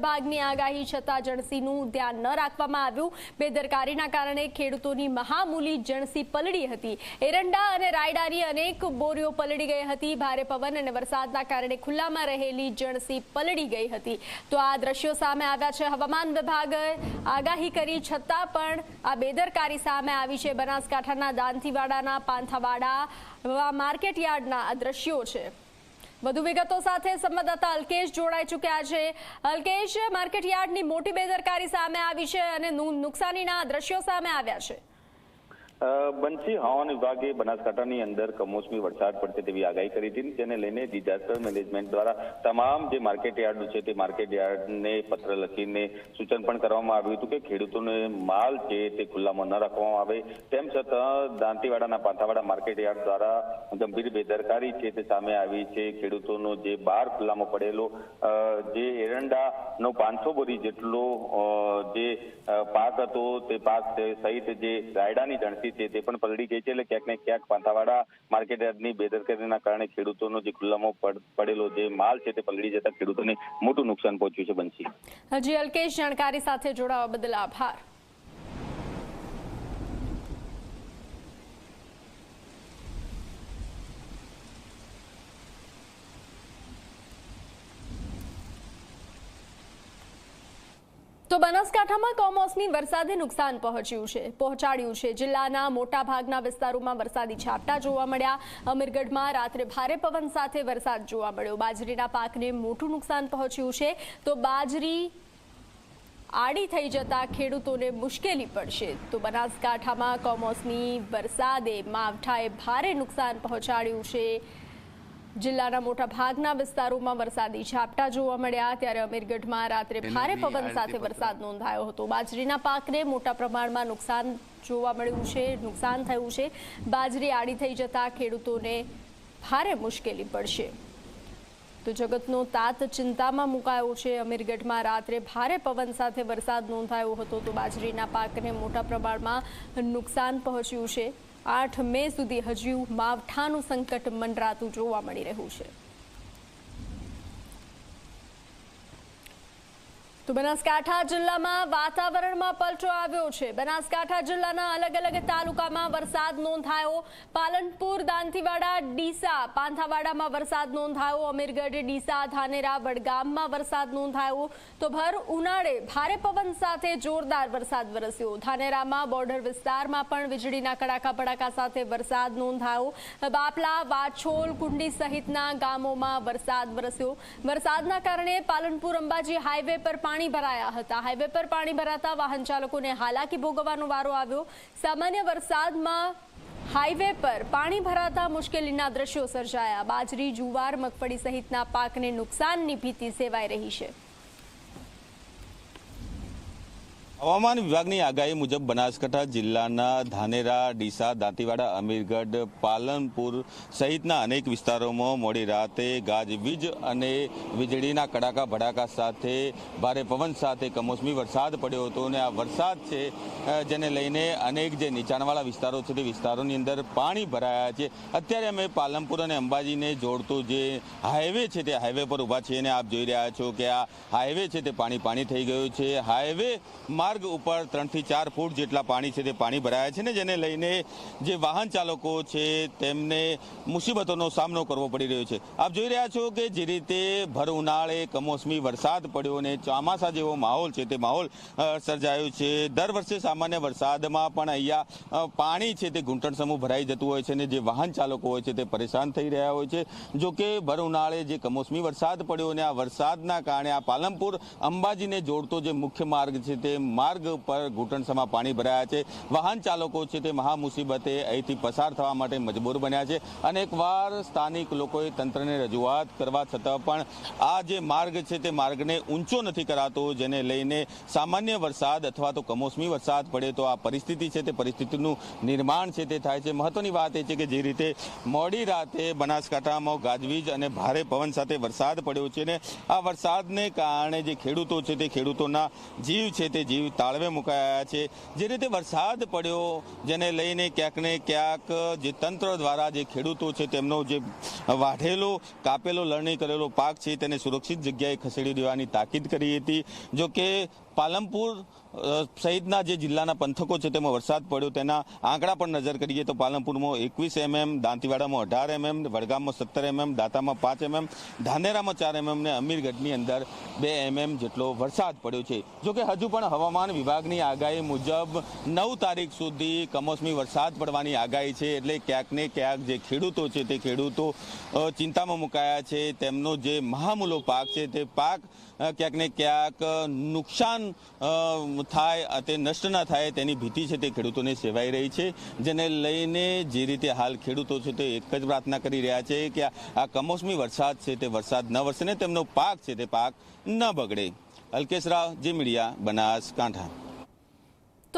વિભાગની આગાહી છતાં જણસીનું ધ્યાન ન રાખવામાં આવ્યું. બેદરકારીના કારણે ખેડૂતોની મહામૂલી જણસી પલળી હતી. એરંડા અને રાયડાની અનેક બોરીઓ પલળી ગઈ હતી. ભારે પવન અને વરસાદના કારણે ખુલ્લામાં રહેલી જણસી પલળી ગઈ હતી. તો આ દ્રશ્યો સામે આવ્યા છે. હવામાન વિભાગે આગાહી કરી છતાં પણ આ બેદરકારી સામે આવી છે. બનાસકાંઠાના દાંતીવાડાના પાંથાવાડા માર્કેટ યાર્ડના આ દ્રશ્યો છે. વધુ વિગતો સાથે સંવાદદાતા અલ્કેશ જોડાઈ ચૂક્યા છે. અલ્કેશ માર્કેટ યાર્ડની મોટી બેદરકારી સામે આવી છે અને નુકસાનીના દ્રશ્યો સામે આવ્યા છે. બંસી હવામાન વિભાગે બનાસકાંઠાની અંદર કમોસમી વરસાદ પડશે તેવી આગાહી કરી હતી, જેને લઈને ડિઝાસ્ટર મેનેજમેન્ટ દ્વારા તમામ જે માર્કેટ યાર્ડ છે તે માર્કેટ યાર્ડને પત્ર લખીને સૂચન પણ કરવામાં આવ્યું હતું કે ખેડૂતોને માલ છે તે ખુલ્લામાં ન રાખવામાં આવે. તેમ છતાં દાંતીવાડાના પાંથાવાડા માર્કેટ યાર્ડ દ્વારા ગંભીર બેદરકારી છે તે સામે આવી છે. ખેડૂતોનો જે બહાર ખુલ્લામાં પડેલો જે એરંડાનો પાંચસો બોરી જેટલો જે પાક હતો તે પાક સહિત જે રાયડાની જણસી છે તે પણ પલળી ગઈ છે એટલે ક્યાંક ને ક્યાંક પાંથાવાડા માર્કેટ યાર્ડની બેદરકારીના કારણે ખેડૂતોનો જે ખુલ્લામાં પડ- પડેલો જે માલ છે તે પલળી જતા ખેડૂતોને મોટું નુકસાન પહોંચ્યું છે બનશી. હજી અલ્કેશ, જાણકારી સાથે જોડાવા બદલ આભાર. તો બનાસકાંઠામાં કમોસમી વરસાદે નુકસાન પહોંચ્યું છે. પહોંચાડ્યું છે. જિલ્લાના મોટા ભાગના વિસ્તારોમાં વરસાદી છાપટા જોવા મળ્યા. અમીરગઢમાં રાત્રે ભારે પવન સાથે વરસાદ જોવા મળ્યો. બાજરીના પાકને મોટું નુકસાન પહોંચ્યું છે. તો બાજરી આડી થઈ જતા ખેડૂતોને મુશ્કેલી પડશે. તો બનાસકાંઠામાં કમોસમી વરસાદે માવઠાએ ભારે નુકસાન પહોંચાડ્યું છે. જિલ્લાના મોટા ભાગના વિસ્તારોમાં વરસાદી ઝાપટા જોવા મળ્યા. ત્યારે અમીરગઢમાં રાત્રે ભારે પવન સાથે વરસાદ નોંધાયો હતો. બાજરીના પાકને મોટા પ્રમાણમાં નુકસાન જોવા મળ્યું છે નુકસાન થયું છે. બાજરી આડી થઈ જતા ખેડૂતોને ભારે મુશ્કેલી પડશે. તો જગતનો તાત ચિંતામાં મુકાયો છે. અમીરગઢમાં રાત્રે ભારે પવન સાથે વરસાદ નોંધાયો હતો. તો બાજરીના પાકને મોટા પ્રમાણમાં નુકસાન પહોંચ્યું છે. આઠ મે સુધી હજુ માવઠાનું સંકટ મંડરાતું જોવા મળી રહ્યું છે. તો બનાસકાંઠા જિલ્લામાં વાતાવરણમાં પલટો આવ્યો છે. બનાસકાંઠા જિલ્લાના અલગ અલગ તાલુકામાં વરસાદ નોંધાયો. પાલનપુર, દાંતીવાડા, ડીસા, પાંથાવાડામાં વરસાદ નોંધાયો. અમીરગઢ, ડીસા, ધાનેરા વડગામમાં વરસાદ નોંધાયો. તો ભર ઉનાળે ભારે પવન સાથે જોરદાર વરસાદ વરસ્યો. ધાનેરામાં બોર્ડર વિસ્તારમાં પણ વીજળીના કડાકા ભડાકા સાથે વરસાદ નોંધાયો. બાપલા, વાછોલ, કુંડી સહિતના ગામોમાં વરસાદ વરસ્યો. વરસાદના કારણે પાલનપુર અંબાજી હાઈવે પર પાણી ભરાયા હતા. હાઈવે પર પાણી ભરાતા વાહન ચાલકોને હાલાકી ભોગવવાનો વારો આવ્યો. સામાન્ય વરસાદમાં હાઈવે પર પાણી ભરાતા મુશ્કેલીના દ્રશ્યો સર્જાયા. બાજરી, જુવાર, મગફળી સહિતના પાકને નુકસાનની ભીતિ સેવાઈ રહી છે. હવામાન વિભાગની આગાહી મુજબ બનાસકાંઠા જિલ્લાના ધાનેરા, ડીસા, દાંતીવાડા, અમીરગઢ, પાલનપુર સહિતના અનેક વિસ્તારોમાં મોડી રાતે ગાજવીજ અને વીજળીના કડાકા, ભડાકા સાથે ભારે પવન સાથે કમોસમી વરસાદ પડ્યો હતો અને આ વરસાદ છે જેને લઈને અનેક જે નીચાણવાળા વિસ્તારો છે તે વિસ્તારોની અંદર પાણી ભરાયા છે. અત્યારે અમે પાલનપુર અને અંબાજીને જોડતો જે હાઈવે છે તે હાઈવે પર ઊભા છીએ અને આપ જોઈ રહ્યા છો કે આ હાઈવે છે તે પાણી પાણી થઈ ગયું છે. હાઈવે માર્ગ ઉપર ત્રણથી ચાર ફૂટ જેટલા પાણી છે તે પાણી ભરાયા છે ને જેને લઈને જે વાહન ચાલકો છે તેમને મુસીબતોનો સામનો કરવો પડી રહ્યો છે. આપ જોઈ રહ્યા છો કે જે રીતે ભર ઉનાળે કમોસમી વરસાદ પડ્યો અને ચોમાસા જેવો માહોલ છે તે માહોલ સર્જાયો છે. દર વર્ષે સામાન્ય વરસાદમાં પણ અહીંયા પાણી છે તે ઘૂંટણ સમૂહ ભરાઈ જતું હોય છે અને જે વાહન ચાલકો હોય છે તે પરેશાન થઈ રહ્યા હોય છે. જો કે ભર ઉનાળે જે કમોસમી વરસાદ પડ્યો અને આ વરસાદના કારણે આ પાલનપુર અંબાજીને જોડતો જે મુખ્ય માર્ગ છે તે માર્ગ પર ઘૂંટણસમાં પાણી ભરાયા છે. વાહન ચાલકો છે તે મહામુસીબતે અહીંથી પસાર થવા માટે મજબૂર બન્યા છે અનેકવાર સ્થાનિક લોકોએ તંત્રને રજૂઆત કરવા છતાં પણ આ જે માર્ગ છે તે માર્ગને ઊંચો નથી કરાતો, જેને લઈને સામાન્ય વરસાદ અથવા તો કમોસમી વરસાદ પડે તો આ પરિસ્થિતિ છે તે પરિસ્થિતિનું નિર્માણ છે તે થાય છે. મહત્વની વાત એ છે કે જે રીતે મોડી રાતે બનાસકાંઠામાં ગાજવીજ અને ભારે પવન સાથે વરસાદ પડ્યો છે ને આ વરસાદને કારણે જે ખેડૂતો છે તે ખેડૂતોના જીવ છે તે જીવ તાળવે મુકાયા છે. જે રીતે વરસાદ પડ્યો, જેને લઈને ક્યાંક ને ક્યાંક જે તંત્ર દ્વારા જે ખેડૂતો છે તેમનો જે વાઢેલો, કાપેલો, લણણી કરેલો પાક છે તેને સુરક્ષિત જગ્યાએ ખસેડી દેવાની તાકીદ કરી હતી. જો પાલનપુર સહિતના જે જિલ્લાના પંથકો છે તેમાં વરસાદ પડ્યો. તેના આંકડા પણ નજર કરીએ તો પાલનપુરમાં એકવીસ એમએમ દાંતીવાડામાં અઢાર એમએમ વડગામમાં સત્તર એમએમ દાંતામાં પાંચ એમએમ ધાનેરામાં ચાર એમએમ ને અમીરગઢની અંદર બે એમએમ જેટલો વરસાદ પડ્યો છે. જોકે હજુ પણ હવામાન વિભાગની આગાહી મુજબ નવ તારીખ સુધી કમોસમી વરસાદ પડવાની આગાહી છે. એટલે ક્યાંક ને ક્યાંક જે ખેડૂતો છે તે ખેડૂતો ચિંતામાં મુકાયા છે. તેમનો જે મહામૂલો પાક છે તે પાક ક્યાંક ને ક્યાંક અ, નુકસાન થાય તે નષ્ટ ના થાય તેની ભીતિ છે તે ખેડૂતોને સેવાઈ રહી છે. જેને લઈને જે રીતે હાલ ખેડૂતો છે તે એક જ પ્રાર્થના કરી રહ્યા છે કે આ કમોસમી વરસાદ છે તે વરસાદ ન વરસે ને તેમનો પાક છે તે પાક ન બગડે. અલ્કેશ રાવ, જે મીડિયા બનાસકાંઠા